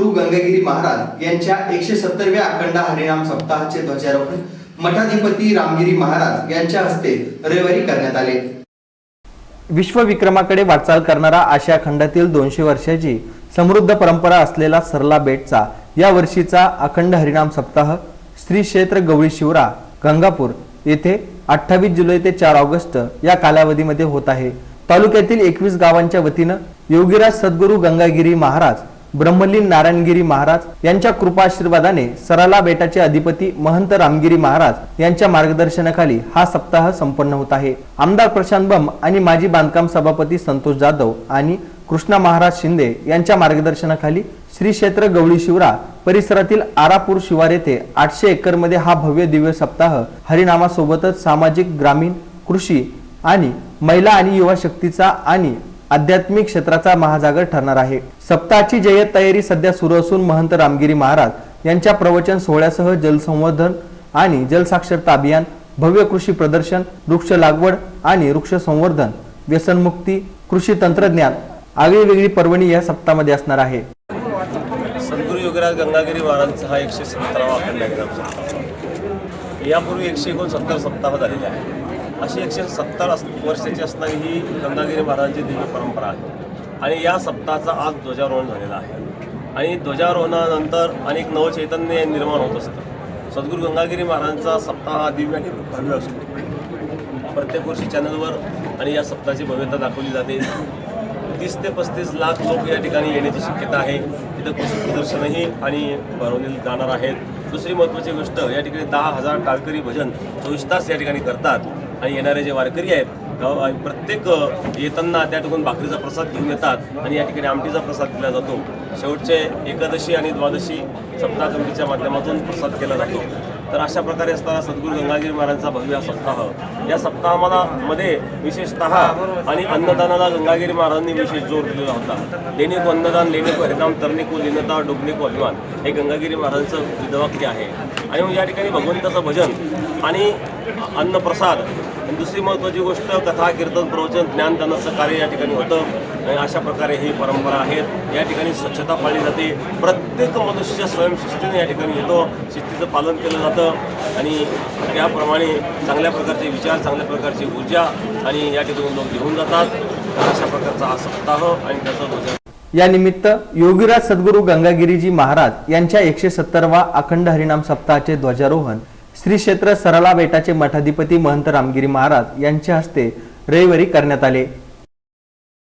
सद्गुरू गंगागिरी महाराज यांच्या एकशे सत्तरव्या अखंड हरिनाम सप्ताहाचे ध्वजारोहण मठाधिपती रामगिरी महाराज यांच्या हस्ते रविवारी करण्यात आले. विश्वविक्रमाकडे वाटचाल करणारा आशिया खंडातील दोनशे वर्षाची समृद्ध परंपरा असलेला सरला बेटचा या वर्षीचा अखंड हरिनाम सप्ताह श्री क्षेत्र गवळी शिवरा गंगापूर येथे अठ्ठावीस जुलै ते चार ऑगस्ट या कालावधीमध्ये होत आहे. तालुक्यातील एकवीस गावांच्या वतीनं योगीराज सद्गुरू गंगागिरी महाराज ब्रह्मलीन नारायणगिरी महाराज यांच्या कृपाशीर्वादाने सराला बेटाचे अधिपती महंत रामगिरी महाराज यांच्या मार्गदर्शनाखाली हा सप्ताह संपन्न होत आहे. आमदार प्रशांत बम आणि माजी बांधकाम सभापती संतोष जाधव आणि कृष्णा महाराज शिंदे यांच्या मार्गदर्शनाखाली श्री क्षेत्र गवळी शिवरा परिसरातील आरापूर शिवार येथे आठशे एकरमध्ये हा भव्य दिव्य सप्ताह हरिनामासोबतच सामाजिक ग्रामीण कृषी आणि महिला आणि युवा शक्तीचा आणि आध्यात्मिक क्षेत्राचा महाजागर ठरणार आहे. सप्ताहाची जय्यत तयारी सध्या सुरू असून महंत रामगिरी महाराज यांच्या प्रवचन सोहळ्यासह जलसंवर्धन आणि जलसाक्षरता अभियान भव्य कृषी प्रदर्शन वृक्ष लागवड आणि वृक्ष संवर्धन व्यसनमुक्ती कृषी तंत्रज्ञान आगळी वेगळी पर्वणी या सप्ताहामध्ये असणार आहे. सद्गुरू योगराज गंगागिरी महाराजांचा हा एकशे सत्तरावा अखंड ग्राम सप्ताह. यापूर्वी एकशे एकोणसत्तर सप्ताह झालेले आहे अशी एकशे सत्तर वर्षाची असणारी ही गंगागिरी महाराजांची दिव्य परंपरा आहे. आणि या सप्ताहाचा आज ध्वजारोहण झालेला आहे. आणि ध्वजारोहणानंतर अनेक नवचैतन्य निर्माण होत असतं. सद्गुरू गंगागिरी महाराजांचा सप्ताह हा दिव्य आणि भव्य असतो. प्रत्येक वर्षी चॅनलवर आणि या सप्ताहाची भव्यता दाखवली जाते. तीस ते पस्तीस लाख लोक या ठिकाणी येण्याची शक्यता आहे. तिथं कृषी प्रदर्शनही आणि भरवले जाणार आहेत दुसरी महत्त्वाची गोष्ट या ठिकाणी दहा हजार टाळकरी भजन चोवीस तास या ठिकाणी करतात. आणि येणारे जे वारकरी आहेत गाव प्रत्येक येताना त्या ठिकाणी भाकरीचा प्रसाद घेऊन येतात आणि या ठिकाणी आमटीचा प्रसाद दिला जातो. शेवटचे एकादशी आणि द्वादशी सप्ताह कमिटीच्या माध्यमातून प्रसाद केला जातो. तर अशा प्रकारे असताना सद्गुरू गंगागिरी महाराजांचा भव्य हा सप्ताह. या सप्ताहामध्ये मध्ये विशेषतः आणि अन्नदानाला गंगागिरी महाराजांनी विशेष जोर दिलेला होता. लेणिको अन्नदान लेणिको हरिनाम तरणिको लिनता डोबनिको अभिमान हे गंगागिरी महाराजांचं विधवाक्य आहे. आणि मग या ठिकाणी भगवंताचं भजन आणि अन्नप्रसाद दुसरी महत्त्वाची गोष्ट कथा कीर्तन प्रवचन ज्ञानदानाचं कार्य या ठिकाणी होतं. आणि अशा प्रकारे ही परंपरा आहेत. या ठिकाणी स्वच्छता पाळली जाते. प्रत्येक मनुष्य स्वयंशिस्तीने या ठिकाणी येतो. शिस्तीचं पालन केलं जातं. आणि त्याप्रमाणे चांगल्या प्रकारचे विचार चांगल्या प्रकारची ऊर्जा आणि या ठिकाणी लोक घेऊन जातात. अशा प्रकारचा हा सप्ताह आणि त्याचा या निमित्त योगीराज सद्गुरू गंगागिरीजी महाराज यांच्या एकशे सत्तरवा अखंड हरिनाम सप्ताहाचे ध्वजारोहण श्री क्षेत्र सरला बेटाचे मठाधिपती महंत रामगिरी महाराज यांच्या हस्ते रविवारी करण्यात आले.